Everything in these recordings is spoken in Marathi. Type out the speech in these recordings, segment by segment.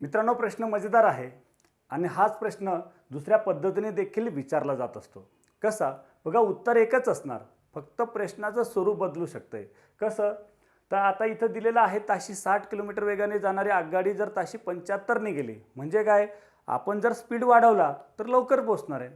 मित्रांनो प्रश्न मजेदार आहे आणि हाच प्रश्न दुसऱ्या पद्धतीने देखील विचारला जात असतो. कसा? बघा उत्तर एकच असणार. फक्त प्रश्नाचं स्वरूप बदलू शकतंय. कसं? तर आता इथं दिलेलं आहे ताशी साठ किलोमीटर वेगाने जाणारी आगगाडी जर ताशी पंच्याहत्तरने गेली. म्हणजे काय? आपण जर स्पीड वाढवला तर लवकर पोचणार आहे.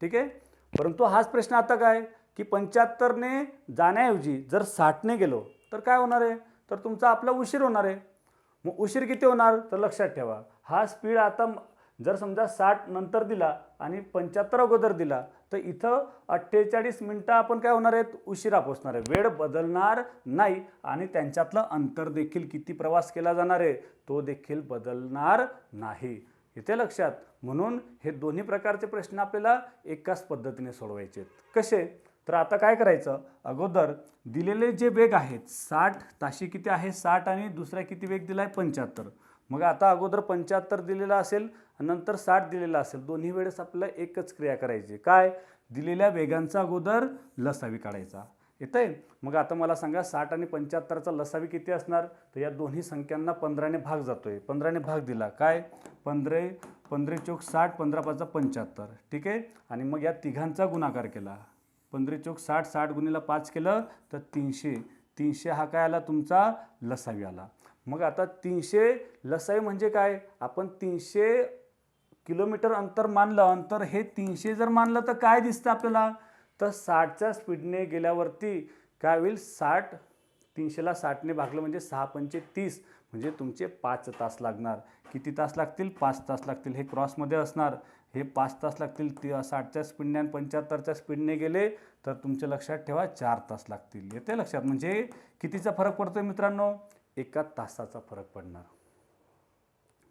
ठीक आहे? परंतु हाच प्रश्न आता काय? की पंच्याहत्तरने जाण्याऐवजी जर साठने गेलो तर काय होणार आहे? तर तुमचा आपला उशीर होणार आहे. मग उशीर किती होणार? तर लक्षात ठेवा. हा स्पीड आता जर समजा साठ नंतर दिला आणि पंच्याहत्तर अगोदर दिला तर इथं अठ्ठेचाळीस मिनटं आपण काय होणार आहेत? उशिरा पोचणार आहे. वेळ बदलणार नाही आणि त्यांच्यातलं अंतर देखील किती प्रवास केला जाणार आहे तो देखील बदलणार नाही. इथे लक्षात. म्हणून हे दोन्ही प्रकारचे प्रश्न आपल्याला एकाच पद्धतीने सोडवायचे आहेत कसे? तर आता काय करायचं? अगोदर दिलेले जे वेग आहेत साठ ताशी किती आहे? साठ आणि दुसरा किती वेग दिला आहे पंच्याहत्तर. मग आता अगोदर पंच्याहत्तर दिलेला असेल नंतर साठ दिलेला असेल दोन्ही वेळेस आपल्याला एकच क्रिया करायची. काय? दिलेल्या वेगांचा अगोदर लसावी काढायचा. येतंय? मग आता मला सांगा साठ आणि पंच्याहत्तरचा लसावी किती असणार? तर या दोन्ही संख्यांना पंधराने भाग जातो आहे पंधराने भाग दिला. काय? पंधरे पंधरे चौक साठ पंधरा पाचचा पंच्याहत्तर. ठीक आहे? आणि मग या तिघांचा गुणाकार केला. पंधरा चौक साठ साठ गुणीला पाच केलं तर तीनशे. तीनशे हा काय आला? तुमचा लसावी आला. मग आता तीनशे लसावी म्हणजे काय? आपण तीनशे किलोमीटर अंतर मानलं अंतर हे तीनशे जर मानलं तर काय दिसतं आपल्याला? तर साठच्या स्पीडने गेल्यावरती काय होईल? साठ तीनशेला साठने भागलं म्हणजे सहा पंचे तीस. म्हणजे तुमचे पाच तास लागणार. किती तास लागतील? पाच तास लागतील. हे क्रॉसमध्ये असणार. हे पाच तास लागतील ती साठच्या स्पीडने आणि पंच्याहत्तरच्या स्पीडने गेले तर तुमच्या लक्षात ठेवा चार तास लागतील. येते लक्षात? म्हणजे कितीचा फरक पडतोय मित्रांनो? एका तासाचा फरक पडणार.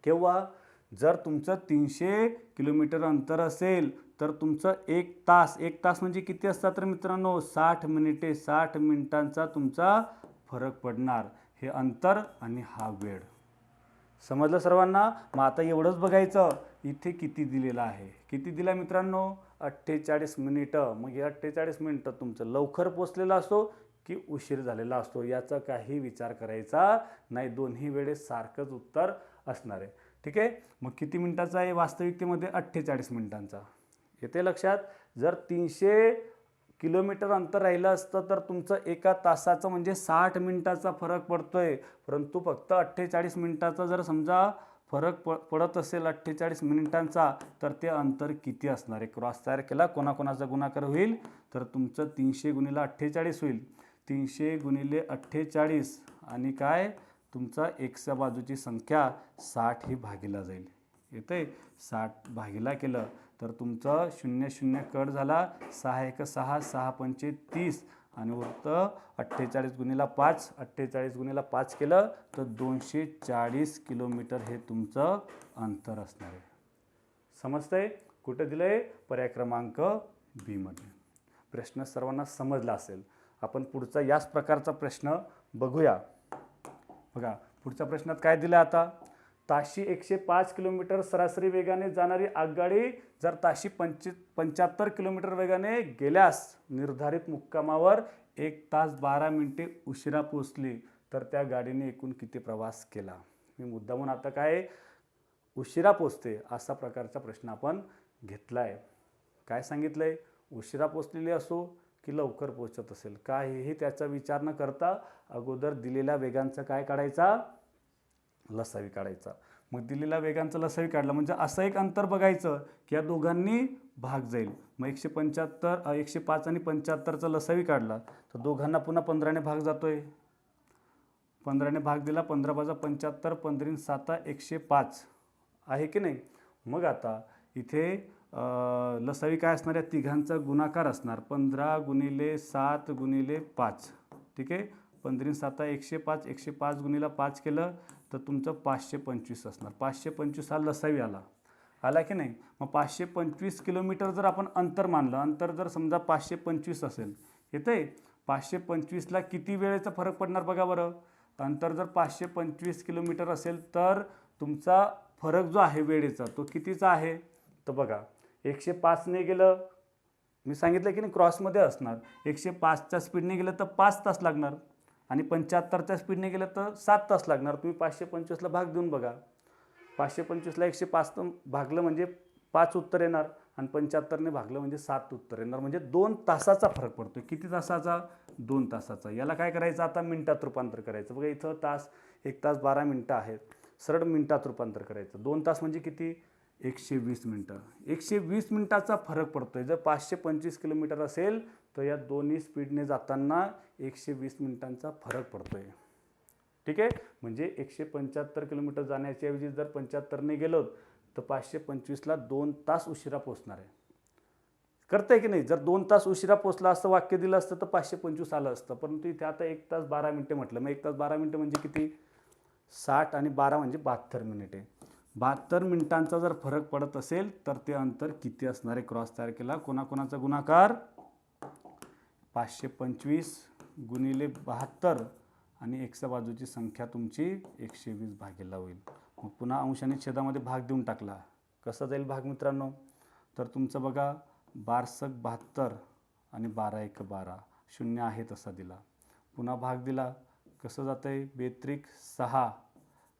केव्हा? जर तुमचं तीनशे किलोमीटर अंतर असेल तर तुमचं एक तास एक तास म्हणजे किती असतात तर मित्रांनो? साठ मिनिटे साठ मिनिटांचा तुमचा फरक पडणार. हे अंतर आणि हा वेळ. समजलं सर्वांना? मग आता एवढंच बघायचं. इथे किती दिलेलं आहे? किती दिला मित्रांनो? अठ्ठेचाळीस मिनिटं. मग हे अठ्ठेचाळीस मिनिटं तुमचं लवकर पोचलेलं असो की उशीर झालेला असतो याचा काही विचार करायचा नाही. दोन्ही वेळेस सारखंच उत्तर असणार आहे. ठीक आहे? मग किती मिनिटाचा आहे वास्तविकतेमध्ये? अठ्ठेचाळीस मिनिटांचा. येते लक्षात? जर तीनशे किलोमीटर अंतर राहिलं असतं तर तुमचं एका तासाचं म्हणजे साठ मिनिटाचा फरक पडतो आहे परंतु फक्त अठ्ठेचाळीस मिनिटाचा जर समजा फरक प पडत असेल अठ्ठेचाळीस मिनिटांचा तर ते अंतर किती असणार? आहे क्रॉस तयार केला कोणाकोणाचा गुणाकार होईल तर तुमचं तीनशे गुणिले अठ्ठेचाळीस होईल. तीनशे गुणिले अठ्ठेचाळीस आणि काय? तुमचा एक्सच्या बाजूची संख्या साठ ही भागीला जाईल. येतं आहे साठ भागीला केलं तर तुमचं शून्य शून्य कट झाला सहा एक सहा सहा पंचे तीस. आणि उरतं अठ्ठेचाळीस गुणीला पाच अठ्ठेचाळीस गुणीला पाच केलं तर दोनशे चाळीस किलोमीटर हे तुमचं अंतर असणार आहे. समजतंय? कुठं दिलं आहे पर्याय क्रमांक बीमध्ये प्रश्न सर्वांना समजला असेल. आपण पुढचा याच प्रकारचा प्रश्न बघूया. बघा पुढच्या प्रश्नात काय दिलं आता? ताशी एकशे पाच किलोमीटर सरासरी वेगाने जाणारी आगगाडी जर ताशी पंच पंच्याहत्तर किलोमीटर वेगाने गेल्यास निर्धारित मुक्कामावर एक तास बारा मिनिटे उशिरा पोचली तर त्या गाडीने एकूण किती प्रवास केला? मी मुद्दामून आता काय उशिरा पोचते असा प्रकारचा प्रश्न आपण घेतला आहे काय सांगितलं आहे उशिरा पोचलेली असो की लवकर पोचत असेल? काहीही त्याचा विचार न करता अगोदर दिलेल्या वेगांचा काय काढायचा? लसावी काढायचा. मग दिलेला वेगांचा लसावी काढला. म्हणजे असं एक अंतर बघायचं की या दोघांनी भाग जाईल. मग एकशे पंच्याहत्तर एकशे पाच आणि पंच्याहत्तरचा लसावी काढला तर दोघांना पुन्हा पंधराने भाग जातो आहे पंधराने भाग दिला पंधरा बाजा पंच्याहत्तर पंधरीन साता एकशे पाच. आहे की नाही? मग आता इथे लसावी काय असणार? आहे तिघांचा गुणाकार असणार. पंधरा गुणिले सात गुणिले पाच. ठीक आहे? पंधरीन साता एकशे पाच एकशे पाच गुणीला पाच केलं तर तुमचं पाचशे पंचवीस असणार. पाचशे पंचवीस हा लसावी आला. आला की नाही? मग पाचशे पंचवीस किलोमीटर जर आपण अंतर मानलं अंतर जर समजा पाचशे पंचवीस असेल येतं आहे पाचशे पंचवीसला किती वेळेचा फरक पडणार बघा बरं. अंतर जर पाचशे पंचवीस किलोमीटर असेल तर तुमचा फरक जो आहे वेळेचा तो कितीचा आहे? तर बघा एकशे पाचने गेलं मी सांगितलं की नाही क्रॉसमध्ये असणार. एकशे पाचच्या स्पीडने गेलं तर पाच तास लागणार. आणि पंच्याहत्तरच्या स्पीडने गेलं तर सात तास लागणार. तुम्ही पाचशे पंचवीसला भाग देऊन बघा. पाचशे पंचवीसला एकशे पाच भागलं म्हणजे पाच उत्तर येणार आणि पंच्याहत्तरने भागलं म्हणजे सात उत्तर येणार. म्हणजे दोन तासाचा फरक पडतो किती तासाचा? दोन तासाचा. याला काय करायचं? आता मिनटात रूपांतर करायचं. बघा इथं तास एक तास बारा मिनटं आहेत. सरळ मिनटात रूपांतर करायचं. दोन तास म्हणजे किती? एकशे वीस मिनटं. एकशे वीस मिनटाचा फरक पडतो आहे जर पाचशे पंचवीस किलोमीटर असेल तर या दोन्ही स्पीडने जाताना एकशे वीस मिनिटांचा फरक पडतो आहे ठीक आहे? म्हणजे एकशे पंच्याहत्तर किलोमीटर जाण्याच्या ऐवजी जर पंच्याहत्तरने गेलो तर पाचशे पंचवीसला दोन तास उशिरा पोचणार आहे. करतंय की नाही? जर दोन तास उशिरा पोचला असतं वाक्य दिलं असतं तर पाचशे पंचवीस आलं असतं. परंतु इथे आता एक तास बारा मिनटे म्हटलं. मग एक तास बारा मिनटं म्हणजे किती? साठ आणि बारा म्हणजे बहात्तर मिनिटे. बहात्तर मिनिटांचा जर फरक पडत असेल तर ते अंतर किती असणार आहे? क्रॉस तयार केला कोणाकोणाचा गुणाकार? पाचशे पंचवीस गुणिले बहात्तर आणि एकच्या बाजूची संख्या तुमची एकशे वीस भागेला होईल. मग पुन्हा अंश आणि छेदामध्ये भाग देऊन टाकला. कसा जाईल भाग मित्रांनो? तर तुमचं बघा बारसक बहात्तर आणि बारा एक बारा शून्य आहे तसा दिला. पुन्हा भाग दिला. कसं जातं आहे बेत्रिक सहा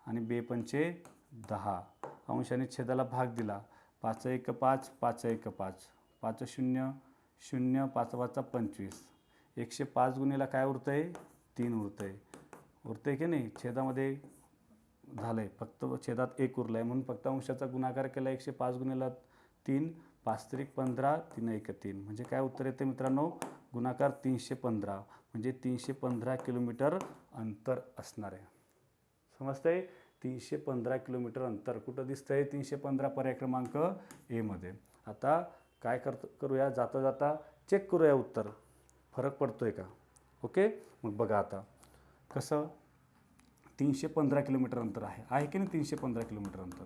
आणि बेपंचे दहा. अंशाने छेदाला भाग दिला. पाच एक पाच पाच एक पाच. पाच शून्य शून्य पाचवाचा पंचवीस. एकशे पाच गुणीला काय उरतं आहे तीन उरतं आहे उरतं आहे की नाही? छेदामध्ये झालं आहे फक्त छेदात एक उरलं आहे म्हणून फक्त अंशाचा गुणाकार केला एकशे पाच गुणीला तीन. पाच पंधरा तीन एक तीन. म्हणजे काय उत्तर येते मित्रांनो? गुणाकार तीनशे पंधरा. म्हणजे तीनशे पंधरा किलोमीटर अंतर असणार आहे. समजतंय? तीनशे पंधरा किलोमीटर अंतर. कुठं दिसतंय? तीनशे पंधरा पर्याय क्रमांक एमध्ये आता काय करतो करूया? जाता जाता चेक करूया उत्तर. फरक पडतो आहे का? ओके मग बघा आता. कसं? तीनशे पंधरा किलोमीटर अंतर आहे. आहे की नाही तीनशे पंधरा किलोमीटर अंतर?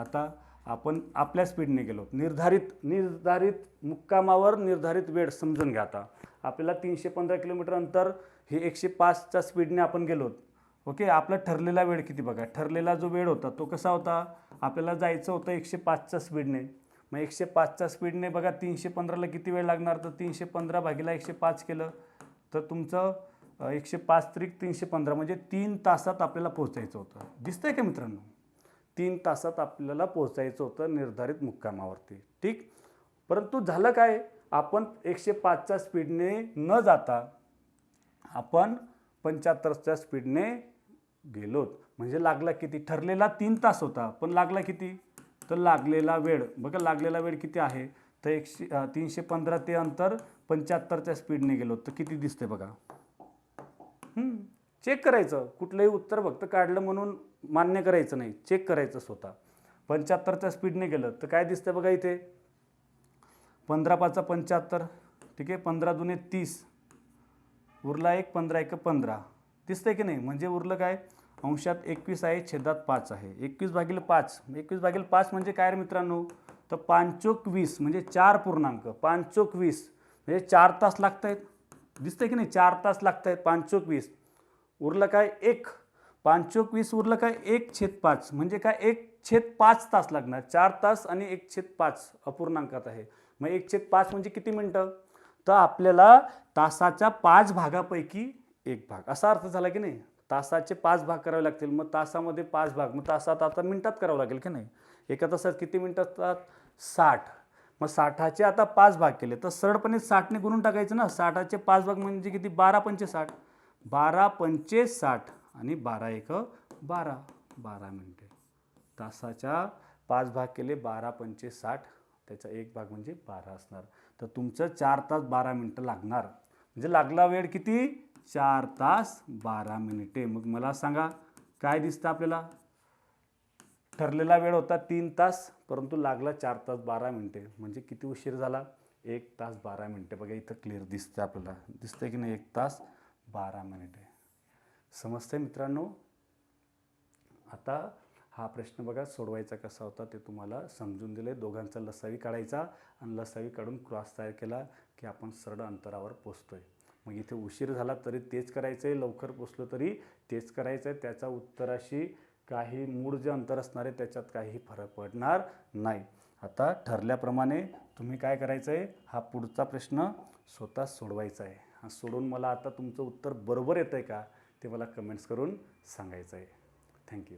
आता आपण आपल्या स्पीडने गेलो. निर्धारित निर्धारित मुक्कामावर निर्धारित वेळ समजून घ्या आता. आपल्याला तीनशे पंधरा किलोमीटर अंतर हे एकशे पाचच्या स्पीडने आपण गेलो. ओके आपला ठरलेला वेळ किती बघा. ठरलेला जो वेळ होता तो कसा होता? आपल्याला जायचं होतं एकशे पाचच्या स्पीडने मग एकशे पाचच्या स्पीडने बघा तीनशे पंधराला किती वेळ लागणार? तर तीनशे पंधरा भागीला एकशे पाच केलं. तर तुमचं एकशे पाच त्रिक तीनशे पंधरा म्हणजे तीन तासात आपल्याला पोहोचायचं होतं. दिसतंय का मित्रांनो? तीन तासात आपल्याला पोहोचायचं होतं निर्धारित मुक्कामावरती. ठीक? परंतु झालं काय? आपण एकशे पाचच्या स्पीडने न जाता आपण पंच्याहत्तरच्या स्पीडने गेलोत. म्हणजे लागला किती? ठरलेला तीन तास होता. पण लागला किती? तर लागलेला वेळ बघा लागलेला वेळ किती आहे? तर एकशे तीनशे पंधरा ते अंतर पंच्याहत्तरच्या स्पीडने गेलो. तर किती दिसते बघा? चेक करायचं. कुठलंही उत्तर फक्त काढलं म्हणून मान्य करायचं नाही. चेक करायचं स्वतः. पंच्याहत्तरच्या स्पीडने गेलं. तर काय दिसतं बघा इथे? पंधरा पाचा पंच्याहत्तर ठीक आहे? पंधरा दुने तीस. उरला एक पंधरा एक पंधरा. दिसतंय की नाही? म्हणजे उरलं काय? अंशात एकवीस आहे छेदात पाच आहे. एकवीस भागील पाच एकवीस भागील पाच म्हणजे काय रे मित्रांनो? तर पाचोक वीस म्हणजे चार पूर्णांक. पाचोक वीस म्हणजे चार तास लागत आहेत दिसतंय की नाही? चार तास लागत आहेत पाचोक वीस उरलं काय एक? पाचोक वीस उरलं काय एक छेद पाच म्हणजे काय एक छेद पाच तास लागणार. चार तास आणि एक छेद पाच अपूर्णांकात आहे. मग एक छेद पाच म्हणजे किती मिनटं? तर आपल्याला तासाच्या पाच भागापैकी एक भाग. असा अर्थ झाला की नाही? तासाचे पाच भाग करावे लागतील. मग तासामध्ये पाच भाग. मग तासात आता मिनटात करावं लागेल की नाही? एका तासात किती मिनटं असतात साठ. मग साठाचे आता पाच भाग केले. तर सरळपणे साठने गुणून टाकायचं ना? साठाचे पाच भाग म्हणजे किती? बारा पंचे साठ. बारा पंचे साठ आणि बारा एक बारा. बारा मिनटे. तासाच्या पाच भाग केले बारा पंचे साठ. त्याचा एक भाग म्हणजे बारा असणार. तर तुमचं चार तास बारा मिनटं लागणार. म्हणजे लागला वेळ किती? चार तास बारा मिनिटे. मग मला सांगा काय दिसतं आपल्याला? ठरलेला वेळ होता तीन तास परंतु लागला चार तास बारा मिनटे. म्हणजे किती उशीर झाला? एक तास बारा मिनिटे. बघा इथं क्लिअर दिसतं आपल्याला. दिसतंय की नाही? एक तास बारा मिनिटे. समजतंय मित्रांनो? आता हा प्रश्न बघा सोडवायचा कसा होता ते तुम्हाला समजून दिले दोघांचा लसावी काढायचा आणि लसावी काढून क्रॉस तयार केला की आपण सरळ अंतरावर पोचतोय. मग इथे उशीर झाला तरी तेच करायचं आहे लवकर पोचलो तरी तेच करायचं आहे त्याचा उत्तराशी काही मूळ जे अंतर असणार आहे त्याच्यात काही फरक पडणार नाही. आता ठरल्याप्रमाणे तुम्ही काय करायचं आहे हा पुढचा प्रश्न स्वतः सोडवायचा आहे हा सोडून मला आता तुमचं उत्तर बरोबर येतं आहे का ते मला कमेंट्स करून सांगायचं आहे थँक्यू